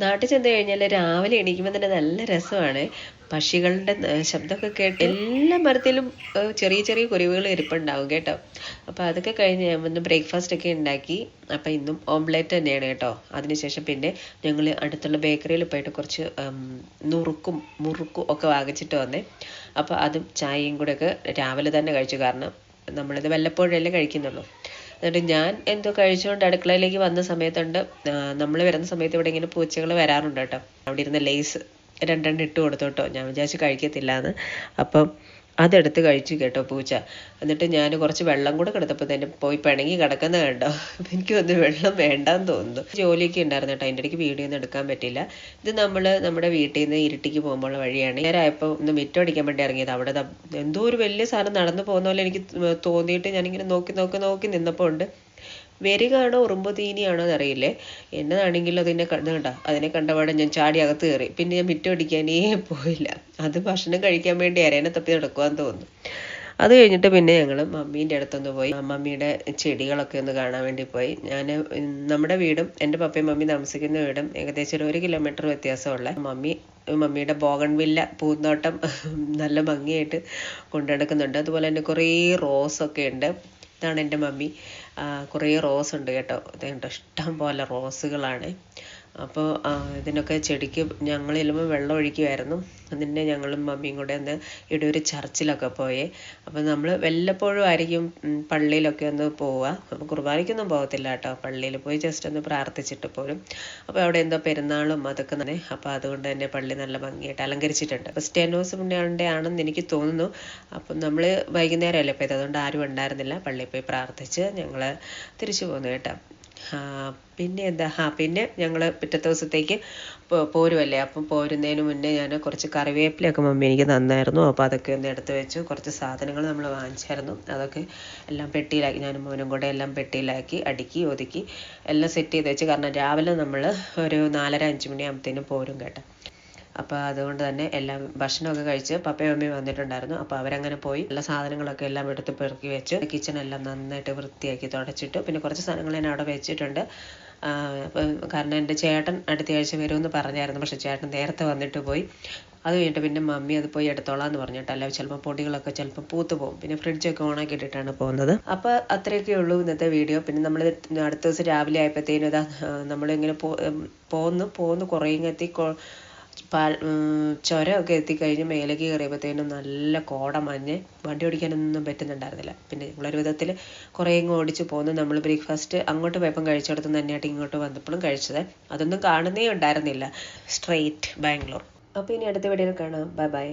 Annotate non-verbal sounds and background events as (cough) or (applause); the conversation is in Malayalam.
നാട്ടിൽ ചെന്ന് കഴിഞ്ഞാൽ രാവിലെ എണീക്കുമ്പോൾ തന്നെ നല്ല രസമാണ്. പക്ഷികളുടെ ശബ്ദമൊക്കെ കേട്ട് എല്ലാ മരത്തിലും ചെറിയ ചെറിയ കുരുവികൾ ഇരിപ്പുണ്ടാവും കേട്ടോ. അപ്പോൾ അതൊക്കെ കഴിഞ്ഞ് ഞാൻ വന്ന് ബ്രേക്ക്ഫാസ്റ്റ് ഒക്കെ ഉണ്ടാക്കി. അപ്പോൾ ഇന്നും ഓംലെറ്റ് തന്നെയാണ് കേട്ടോ. അതിനുശേഷം പിന്നെ ഞങ്ങൾ അടുത്തുള്ള ബേക്കറിയിൽ പോയിട്ട് കുറച്ച് നുറുക്കും മുറുക്കും ഒക്കെ വാങ്ങിച്ചിട്ട് വന്നേ. അപ്പോൾ അതും ചായയും കൂടെ ഒക്കെ രാവിലെ തന്നെ കഴിച്ചു. കാരണം നമ്മളിത് വല്ലപ്പോഴല്ലേ കഴിക്കുന്നുള്ളൂ. എന്നിട്ട് ഞാൻ എന്തോ കഴിച്ചുകൊണ്ട് അടുക്കളയിലേക്ക് വന്ന സമയത്തുണ്ട്. നമ്മൾ വരുന്ന സമയത്ത് ഇവിടെ ഇങ്ങനെ പൂച്ചകൾ വരാറുണ്ട് കേട്ടോ. അവിടെ ഇരുന്ന് ലേസ് രണ്ടെണ്ണം ഇട്ട് കൊടുത്തു കേട്ടോ ഞാൻ വിചാരിച്ച് കഴിക്കത്തില്ല എന്ന് അപ്പം അതെടുത്ത് കഴിച്ചു കേട്ടോ പൂച്ച. എന്നിട്ട് ഞാൻ കുറച്ച് വെള്ളം കൂടെ കിടത്തപ്പോൾ തന്നെ പോയി പിണങ്ങി കിടക്കുന്ന കണ്ടോ? എനിക്ക് വന്ന് വെള്ളം വേണ്ടാന്ന് തോന്നുന്നു. ജോലിയൊക്കെ ഉണ്ടായിരുന്നു കേട്ടോ. അതിന്റെ ഇടയ്ക്ക് വീഡിയോ ഒന്നും എടുക്കാൻ പറ്റില്ല. ഇത് നമ്മൾ നമ്മുടെ വീട്ടിൽ നിന്ന് ഇരുട്ടിക്ക് പോകുമ്പോൾ വഴിയാണ്. നേരമായപ്പോൾ ഒന്ന് മിറ്റം അടിക്കാൻ വേണ്ടി ഇറങ്ങിയത്. അവിടെ എന്തോ ഒരു വലിയ സാധനം നടന്നു പോകുന്ന പോലെ എനിക്ക് തോന്നിയിട്ട് ഞാനിങ്ങനെ നോക്കി നോക്കി നോക്കി നിന്നപ്പോൾ ഉണ്ട്. വരികയാണോ ഉറുമ്പുതീനിയാണോ എന്നറിയില്ലേ? എന്നതാണെങ്കിലും അതിനെ കണ്ടു? അതിനെ കണ്ടപാടെ ഞാൻ ചാടി അകത്ത് കയറി. പിന്നെ ഞാൻ മിറ്റം അടിക്കാനേ പോയില്ല. അത് ഭക്ഷണം കഴിക്കാൻ വേണ്ടി അരേനെ തപ്പി നടക്കുവാന്ന് തോന്നുന്നു. അത് കഴിഞ്ഞിട്ട് പിന്നെ ഞങ്ങൾ മമ്മീന്റെ അടുത്തൊന്ന് പോയി. മമ്മിയുടെ ചെടികളൊക്കെ ഒന്ന് കാണാൻ വേണ്ടി പോയി. ഞാൻ നമ്മുടെ വീടും എന്റെ പപ്പയും മമ്മി താമസിക്കുന്ന വീടും ഏകദേശം ഒരു ഒരു കിലോമീറ്റർ വ്യത്യാസമുള്ള മമ്മി മമ്മിയുടെ ബോഗൺവില്ല പൂന്തോട്ടം (laughs) നല്ല ഭംഗിയായിട്ട് കൊണ്ടുനടക്കുന്നുണ്ട് അതുപോലെ തന്നെ കുറേ റോസൊക്കെ ഉണ്ട്. ഇതാണ് എന്റെ മമ്മി. കുറേ റോസ് ഉണ്ട് കേട്ടോ. ഇതുണ്ട് ഇഷ്ടം പോലെ റോസുകളാണ്. അപ്പോൾ ഇതിനൊക്കെ ചെടിക്ക് ഞങ്ങൾ ചെല്ലുമ്പോൾ വെള്ളം ഒഴിക്കുമായിരുന്നു അതിന്റെ ഞങ്ങളും മമ്മിയും കൂടെ ഒന്ന് ഇവിടെ ഒരു ചർച്ചിലൊക്കെ പോയേ. അപ്പോൾ നമ്മൾ വല്ലപ്പോഴും ആയിരിക്കും പള്ളിയിലൊക്കെ ഒന്ന് പോവുക. അപ്പോൾ കുർബാനയ്ക്കൊന്നും പോകത്തില്ല കേട്ടോ. പള്ളിയിൽ പോയി ജസ്റ്റ് ഒന്ന് പ്രാർത്ഥിച്ചിട്ട് പോരും. അപ്പോൾ അവിടെ എന്തോ പെരുന്നാളും അതൊക്കെ തന്നെ അപ്പോൾ അതുകൊണ്ട് തന്നെ പള്ളി നല്ല ഭംഗിയായിട്ട് അലങ്കരിച്ചിട്ടുണ്ട്. ക്രിസ്ത്യാനോസ് പുണ്യാളുടെ ആണെന്ന് എനിക്ക് തോന്നുന്നു. അപ്പം നമ്മൾ വൈകുന്നേരം അല്ലേ പോയത്? അതുകൊണ്ട് ആരും ഉണ്ടായിരുന്നില്ല. പള്ളിയിൽ പോയി പ്രാർത്ഥിച്ച് ഞങ്ങൾ തിരിച്ചു പോന്നു കേട്ടോ. പിന്നെ എന്താ? ആ പിന്നെ ഞങ്ങൾ പിറ്റത്തെ ദിവസത്തേക്ക് പോരുമല്ലേ അപ്പം പോരുന്നതിന് മുന്നേ ഞാൻ കുറച്ച് കറിവേപ്പിലൊക്കെ മമ്മി എനിക്ക് തന്നായിരുന്നു. അപ്പോൾ അതൊക്കെ ഒന്ന് എടുത്ത് വെച്ചു. കുറച്ച് സാധനങ്ങൾ നമ്മൾ വാങ്ങിച്ചായിരുന്നു. അതൊക്കെ എല്ലാം പെട്ടിയിലാക്കി. ഞാനും മോനും കൂടെ എല്ലാം പെട്ടിയിലാക്കി അടുക്കി ഒതുക്കി എല്ലാം സെറ്റ് ചെയ്ത് വെച്ച്. കാരണം രാവിലെ നമ്മൾ ഒരു നാലര അഞ്ച് മണിയാകുമ്പോഴത്തേനും പോരും കേട്ടോ. അപ്പോൾ അതുകൊണ്ട് തന്നെ എല്ലാം ഭക്ഷണമൊക്കെ കഴിച്ച് പപ്പയും അമ്മയും വന്നിട്ടുണ്ടായിരുന്നു. അപ്പോൾ അവരങ്ങനെ പോയി എല്ലാ സാധനങ്ങളൊക്കെ എല്ലാം എടുത്ത് പെറുക്കി വെച്ച് കിച്ചൺ എല്ലാം നന്നായിട്ട് വൃത്തിയാക്കി തുടച്ചിട്ട്. പിന്നെ കുറച്ച് സാധനങ്ങൾ ഞാൻ അവിടെ വെച്ചിട്ടുണ്ട്. കാരണം എന്റെ ചേട്ടൻ അടുത്ത ആഴ്ച വരുമെന്ന് പറഞ്ഞായിരുന്നു. പക്ഷേ ചേട്ടൻ നേരത്തെ വന്നിട്ട് പോയി. അത് കഴിഞ്ഞിട്ട് പിന്നെ മമ്മി അത് പോയി എടുത്തോളാം എന്ന് പറഞ്ഞിട്ട് ചിലപ്പോൾ പൊടികളൊക്കെ ചിലപ്പോൾ പൂത്ത് പോകും. പിന്നെ ഫ്രിഡ്ജൊക്കെ ഓണാക്കി ഇട്ടിട്ടാണ് പോകുന്നത്. അപ്പോൾ അത്രയൊക്കെ ഉള്ളൂ ഇന്നത്തെ വീഡിയോ പിന്നെ നമ്മൾ അടുത്ത ദിവസം രാവിലെ ആയപ്പോഴത്തേനും ഇതാ നമ്മളിങ്ങനെ പോ പോകുന്നു പോന്ന്. കുറേ എത്തി പാൽ ചുരമൊക്കെ എത്തിക്കഴിഞ്ഞ് മേലേക്ക് കയറിയപ്പോഴത്തേനും നല്ല കോട മഞ്ഞ്. വണ്ടി ഓടിക്കാനൊന്നും പറ്റുന്നുണ്ടായിരുന്നില്ല. പിന്നെ നമ്മളൊരു വിധത്തിൽ കുറേ ഇങ്ങ് ഓടിച്ച് പോന്നു. നമ്മൾ ബ്രേക്ക്ഫാസ്റ്റ് അങ്ങോട്ട് പോയപ്പം കഴിച്ചിടത്ത് തന്നെയായിട്ട് ഇങ്ങോട്ട് വന്നപ്പോഴും കഴിച്ചത്. അതൊന്നും കാണുന്നേ ഉണ്ടായിരുന്നില്ല. സ്ട്രെയിറ്റ് ബാംഗ്ലൂർ. അപ്പോൾ ഇനി അടുത്ത വീഡിയോയിൽ കാണാം. Bye bye.